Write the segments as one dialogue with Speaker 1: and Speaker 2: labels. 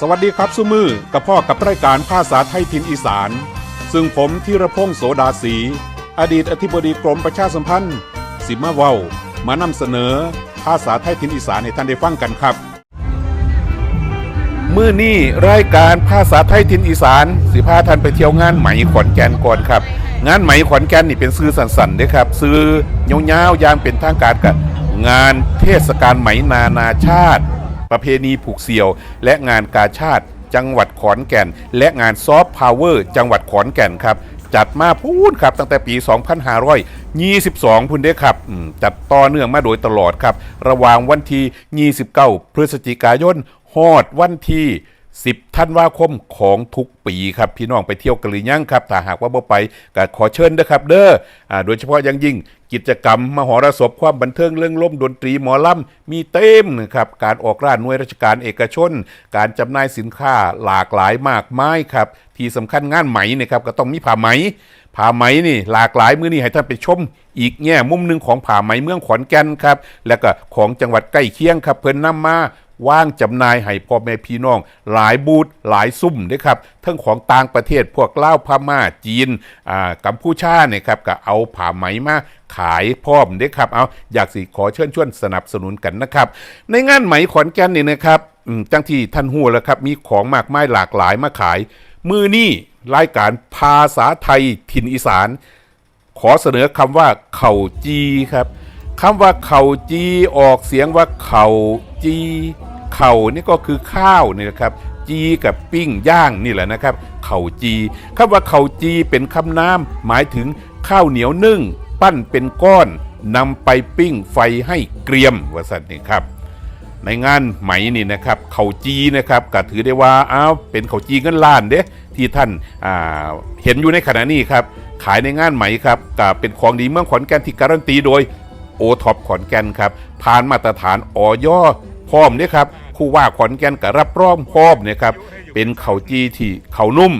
Speaker 1: สวัสดีครับสุมือกับพ่อกับรายการภาษาไทยถิ่นอีสาน ซึ่งผมธีรพงศ์โสดาสี อดีตอธิบดีกรมประชาสัมพันธ์ สิมาเว้ามานำเสนอ ภาษาไทยถิ่นอีสานให้ท่านได้ฟังกันครับ เมื่อนี้รายการภาษาไทยถิ่นอีสาน สิพาท่านไปเที่ยวงานไหมขอนแก่นก่อนครับ งานไหมขอนแก่นนี่เป็นซื้อสันๆเด้อครับ ซื้อยาวๆอยางเป็นทางการกับงานเทศกาลไหมนานาชาติ ประเพณีผูกเสี่ยว และงานกาชาติ จังหวัดขอนแก่น และงานซอฟต์พาวเวอร์จังหวัดขอนแก่นครับจัดมาพูนครับตั้งแต่ปี 2522 พุ่นเด้ครับ จัดต่อเนื่องมาโดยตลอดครับ ระหว่างวันที่ 29 พฤศจิกายนฮอดวันที่ 10ธันวาคมของทุกปีครับ พี่น้องไปเที่ยวกันหรือยังครับ ถ้าหากว่าบ่ไปก็ขอเชิญนะครับ เด้ออ่าโดยเฉพาะอยังยิ่งกิจกรรม มหรสพความบันเทิงเรื่องล่มดนตรีหมอลำมีเต็มนะครับการออกร้านหน่วยราชการเอกชน การจำหน่ายสินค้าหลากหลายมากมายครับ ที่สำคัญงานไหมนะครับก็ต้องมีผ้าไหมผ้าไหมนี่หลากหลายมื้อนี้ให้ท่านไปชม อีกแง่มุมหนึ่งของผ้าไหมเมืองขอนแก่นครับ แล้วก็ของจังหวัดใกล้เคียงครับเพิ่นนำมา ว่างจำหน่ายให้พ่อแม่พี่น้อง หลายบูธหลายซุ่มเด้อครับทั้งของต่างประเทศพวกลาวพม่าจีนอ่ากัมพูชาเนี่ยครับก็เอาผ้าไหมมาขายพร้อมเด้ครับเอาอยากสิขอเชิญชวนสนับสนุนกันนะครับ ในงานไหมขอนแก่นนี่นะครับจังที่ท่านหูแล้วครับมีของมากมายหลากหลายมาขาย มือนี่รายการภาษาไทยถิ่นอีสาน ขอเสนอคำว่าเข่าจีครับคำว่าเข่าจีออกเสียงว่าเข่าจี เข่านี่ก็คือข้าวนี่นะครับ จีกับปิ้งย่างนี่แหละนะครับ เข่าจีคำว่าเข่าจีเป็นคำนามหมายถึงข้าวเหนียวนึ่ง ปั้นเป็นก้อนนำไปปิ้งไฟให้เกรียมว่าสันนี่ครับในงานไหมนี่นะครับเขาจีนะครับก็ถือได้ว่าอ้าวเป็นเขาจีเงินล้านเด้ที่ท่านาเห็นอยู่ในขณะนี้ครับขายในงานไหมครับก็เป็นของดีเมืองขอนแก่นที่การันตีโดยโอท็อปขอนแก่นครับผ่านมาตรฐานออย พร้อมเนี่ยครับคู่ว่าขอนแก่นก็รับรองพร้อมเนี่ยครับเป็นเขาจีที่เขานุ่ม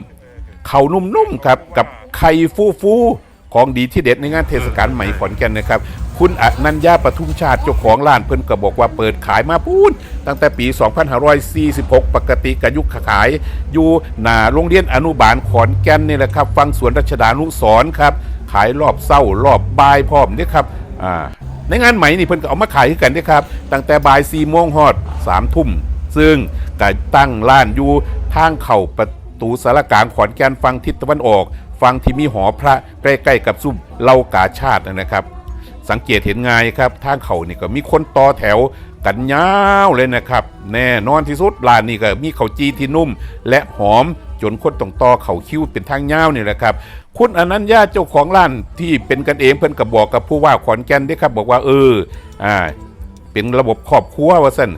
Speaker 1: เขานุ่มๆครับกับไข่ฟูๆของดีที่เด็ดในงานเทศกาลใหม่ขอนแก่นนะครับ คุณอนัญญาปทุมชาติเจ้าของร้านเพิ่นก็บอกว่าเปิดขายมาพูนตั้งแต่ปี 2546 ปกติกยุคขาย อยู่หน้าโรงเรียนอนุบาลขอนแก่นนี่แหละครับ ฟังสวนรัชดานุสรครับ ขายรอบเศร้ารอบบ่ายพร้อมเนี่ยครับอ่า ในงานไหมนี่เพิ่นก็เอามาขายกันด้ครับ ตั้งแต่บ่าย4โมงฮอด3ทุ่ม ซึ่งก็ตั้งร้านอยู่ทางเข้าประตูสารกลางขอนแก่นฟังทิศตะวันออก ฟังที่มีหอพระใกล้ๆกับซุ้มเล่ากาชาตินะครับ สังเกตเห็นง่ายครับทางเขานี่ก็มีคนต่อแถวกันยาวเลยนะครับ แน่นอนที่สุดร้านนี้ก็มีเขาวจีที่นุ่ม และหอม จนคนต้องต่อเขาคิ้วเป็นทางยาวนี่แหละครับคุณอนัญญาเจ้าของร้านที่เป็นกันเองเพิ่นก็บบอกกับผู้ว่าขอนแก่นเด้ครับ บอกว่าเอออ่าเป็นระบบครอบครัวว่าสั่น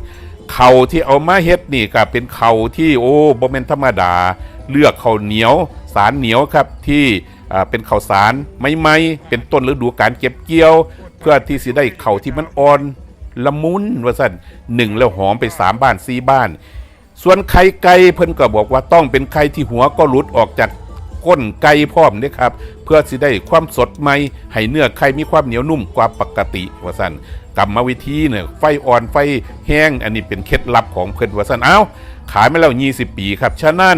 Speaker 1: เขาที่เอามาเฮ็ดนี่ก็เป็นเขาที่โอ้บ่แม่นธรรมดา เลือกเขาเหนียว สารเหนียวครับที่อ่าเป็นข้าวสารไม่ไม่เป็นต้นฤดูการเก็บเกี่ยว เพื่อที่สิได้เขาที่มันอ่อนละมุนว่าสั่นหนึ่งแล้วหอมไปสามบ้านสี่บ้าน ส่วนไข่ไก่เพิ่นก็บอกว่าต้องเป็นไข่ที่หัวก็หลุดออกจากก้นไก่พร้อมเด้ครับ เพื่อสิได้ความสดใหม่ให้เนื้อไข่มีความเหนียวนุ่มกว่าปกติว่าซั่นกรรมวิธีเนี่ยไฟอ่อนไฟแห้ง อันนี้เป็นเคล็ดลับของเพิ่นว่าซั่นเอาขายมาแล้ว 20 ปีครับฉะนั้น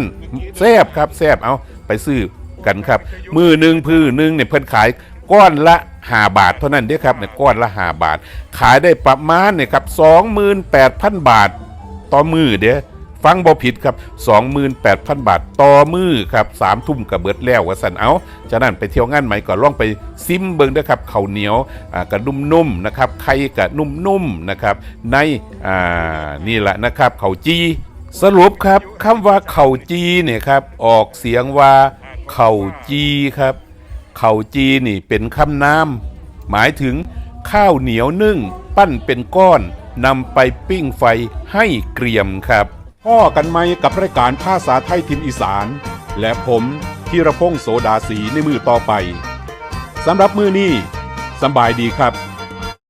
Speaker 1: แซบครับแซบเอาไปซื้อกันครับ มือหนึ่งพื้อหนึ่งเนี่ยเพิ่นขายก้อนละ5บาทเท่านั้นเด้ครับเนี่ยก้อนละ5บาท ขายได้ประมาณเนี่ยครับ28,000 บาท ต่อมือเด้ ฟังบ่ผิดครับ 28,000 บาทต่อมือครับสามทุ่มกับเบิดแล้วว่าสันเอาฉะนั้นไปเที่ยวงานใหม่ก็ล่องไปซิมเบิงเด้ครับข้าวเหนียวอ่ากระนุ่มๆนะครับไข่กระนุ่มๆนะครับในอ่านี่แหละนะครับข้าวจีสรุปครับคำว่าข้าวจีเนี่ยครับออกเสียงว่าข้าวจีครับข้าวจีนี่เป็นคำนามหมายถึงข้าวเหนียวนึ่ง ปั้นเป็นก้อนนำไปปิ้งไฟให้เกรียมครับ พ่อกันไหมกับรายการภาษาไทยทิมอีสาน และผมธีรพงศ์โสดาสีในมือต่อไปสำหรับมือนี้สบายดีครับ